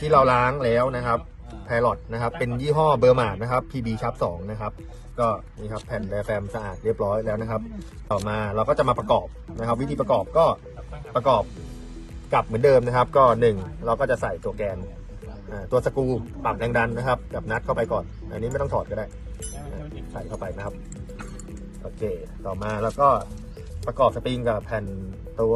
ที่เราล้างแล้วนะครับไพลอตนะครับ เป็นยี่ห้อเบอร์มาดนะครับ PB ชับ2นะครับ ก็นี่ครับแผ่นไดอะแฟมสะอาดเรียบร้อยแล้วนะครับ ต่อมาเราก็จะมาประกอบนะครับ วิธีประกอบก็ประกอบกับเหมือนเดิมนะครับ ก็หนึ่งเราก็จะใส่ตัวแกนอ่าตัวสกรูปรับแรงดันนะครับกับนัดเข้าไปก่อน อันนี้ไม่ต้องถอดก็ได้อ่าใส่เข้าไปนะครับ โอเค ต่อมาแล้วก็ประกอบสปริงกับแผ่น ตัว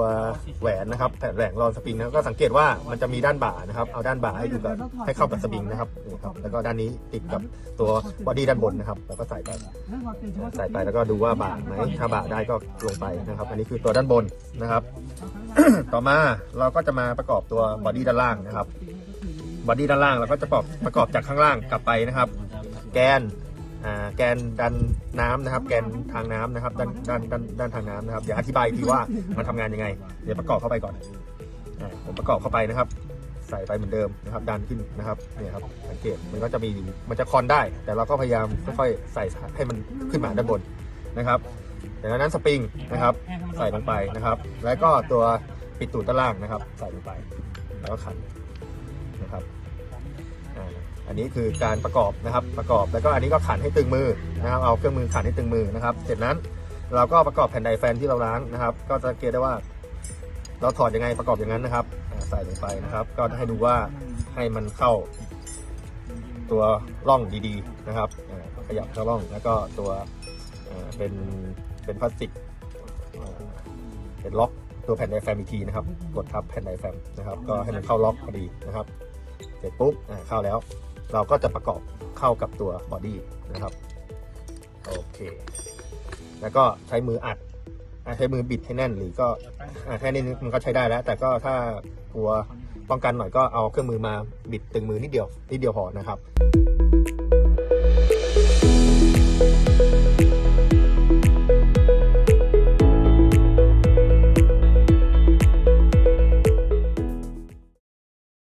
แหวนนะครับแผ่นแหวนรอนสปริงนะก็สังเกตว่ามันจะมีด้านบ่านะครับ เอาด้านบ่าให้อยู่กับให้เข้ากับสปริงนะครับนี่ครับ แล้วก็ด้านนี้ติดกับตัวบอดี้ด้านบนนะครับ แล้วก็ใส่ไปใส่ไปแล้วก็ดูว่าบ่าไหมถ้าบ่าได้ก็ลงไปนะครับ อันนี้คือตัวด้านบนนะครับ ต่อมาเราก็จะมาประกอบตัวบอดี้ด้านล่างนะครับบอดี้ด้านล่างเราก็จะประกอบประกอบจากข้างล่างกลับไปนะครับ แกน แกนดันน้ำนะครับ แกนทางน้ำนะครับด้านด้านด้านด้านทางน้ำนะครับเดี๋ยวอธิบายทีว่ามันทำงานยังไง เดี๋ยวประกอบเข้าไปก่อนผมประกอบเข้าไปนะครับ ใส่ไปเหมือนเดิมนะครับ ดันขึ้นนะครับเนี่ยครับสังเกตมันก็จะมีมันจะคอนได้ แต่เราก็พยายามค่อยๆใส่ให้มันขึ้นมาด้านบนนะครับจากนั้นสปริงนะครับ ใส่ลงไปนะครับ แล้วก็ตัวปิดตูดด้านล่างนะครับ ใส่ลงไปแล้วก็ขันนะครับ อันนี้คือการประกอบนะครับประกอบแล้วก็อันนี้ก็ขันให้ตึงมือนะครับเอาเครื่องมือขันให้ตึงมือนะครับ เสร็จนั้นเราก็ประกอบแผ่นไดแฟนที่เราล้างนะครับ ก็จะเกตได้ว่า เราถอดยังไงประกอบอย่างนั้นนะครับ ใส่ลงไปนะครับ ก็ให้ดูว่าให้มันเข้า ตัวร่องดีๆนะครับขยับเข้าร่องแล้วก็ตัวเป็นเป็นพลาสติกเป็นล็อกตัวแผ่นไดแฟมอีกทีนะครับ กดทับแผ่นไดแฟมนะครับ ก็ให้มันเข้าล็อกพอดีนะครับ เสร็จปุ๊บเข้าแล้ว เราก็จะประกอบเข้ากับตัวบอดี้นะครับโอเค แล้วก็ใช้มืออัดใช้มือบิดให้แน่นหรือก็แค่นี้มันก็ใช้ได้แล้ว แต่ก็ถ้ากลัวป้องกันหน่อยก็เอาเครื่องมือมาบิดตึงมือนิดเดียวนิดเดียวพอนะครับ